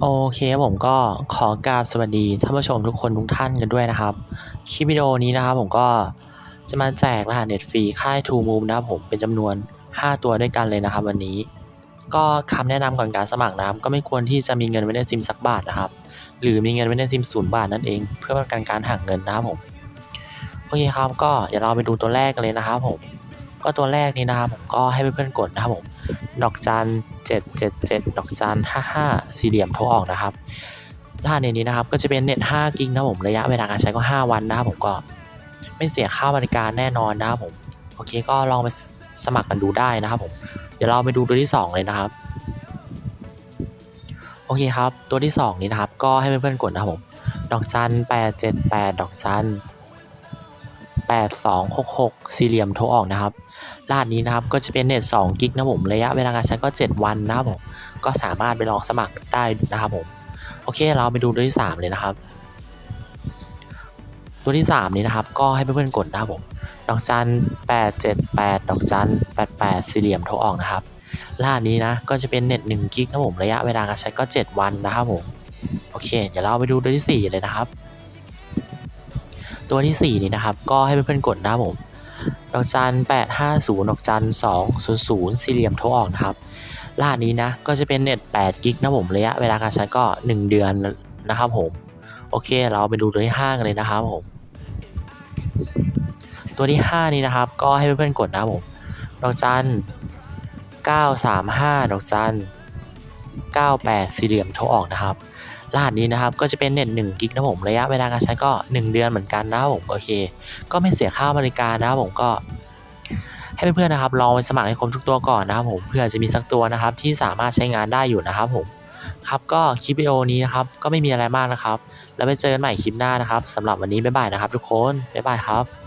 โอเคผมก็ขอกราบสวัสดีท่านผู้ชมทุกคนทุกท่านกันด้วยนะครับ คลิปวิดีโอนี้นะครับผมก็จะมาแจกรหัสเน็ตฟรีค่าย True Move นะครับผมเป็นจำนวน 5 ตัวด้วยกันเลยนะครับ วันนี้ ก็คำแนะนำก่อนการสมัครนะครับก็ไม่ควรที่จะมีเงินไว้ในซิมสักบาทนะครับ หรือมีเงินไว้ในซิมศูนย์บาทนั่นเอง เพื่อป้องกันการหักเงินนะครับผมโอเคครับก็เดี๋ยวเราไปดูตัวแรกกันเลยนะครับผม ก็ตัวแรกนี้นะครับผมก็ให้เพื่อนๆกดนะครับผมดอกจันเจ็ดเจ็ดเจ็ดดอกจันห้าห้าสี่เหลี่ยมโทรออกนะครับรหัสในนี้นะครับก็จะเป็นเน็ต5กิกนะผมระยะเวลาการใช้ก็ 5 วันนะครับผมก็ไม่เสียค่าบริการแน่นอนนะครับผมโอเคก็ลองไปสมัครกันดูได้นะครับผมเดี๋ยวเราไปดูตัวที่ 2 เลยนะครับโอเคครับ ตัวที่ 2 นี้นะครับ ก็ให้เพื่อนๆกดนะครับผม ดอกจันแปดเจ็ดแปดดอกจัน แปดสองหกหกสี่เหลี่ยมโทรออกนะครับรหัสนี้นะครับก็จะเป็นเน็ต2กิกนะผมระยะเวลาการใช้ก็ 7 วันนะครับผมก็สามารถไปลองสมัครได้นะครับผมโอเคเราไปดูตัวที่ 3 เลยนะครับ ตัวที่ 3 นี้นะครับ ก็ให้เพื่อนๆกดนะครับผมดอกจัน878 ดอกจัน88 สี่เหลี่ยมโทรออกนะครับรหัสนี้นะก็จะเป็นเน็ต1กิกนะผมระยะเวลาการใช้ก็ 7 วันนะครับผมโอเค เดี๋ยวเราไปดูตัวที่ 4 เลยนะครับ ตัวที่ 4 นี้นะครับ ก็ให้เพื่อนๆกดนะครับผมดอกจัน850ดอกจัน200สี่เหลี่ยมโทรออกนะครับรหัสนี้นะก็จะเป็นเน็ต8กิกนะผมระยะเวลาการใช้ก็ 1 เดือนนะครับผมโอเคเราไปดูตัวที่5กันเลยนะครับผมตัวที่ 5 นี้นะครับ ก็ให้เพื่อนๆกดนะครับผมดอกจัน935ดอกจัน98สี่เหลี่ยมโทรออกนะครับ รหัสนี้นะครับก็จะเป็นเน็ต1กิกนะผมระยะเวลาการใช้ก็ 1 เดือนเหมือนกันนะครับผมโอเค ก็ไม่เสียค่าบริการนะครับผมก็ให้เพื่อนๆนะครับลองไปสมัครให้ครบทุกตัวก่อนนะครับผมเพื่อจะมีสักตัวนะครับที่สามารถใช้งานได้อยู่นะครับผมครับก็คลิปวิดีโอนี้นะครับก็ไม่มีอะไรมากนะครับ แล้วไปเจอกันใหม่คลิปหน้านะครับสำหรับวันนี้บ๊ายบายนะครับทุกคนบ๊ายบายครับ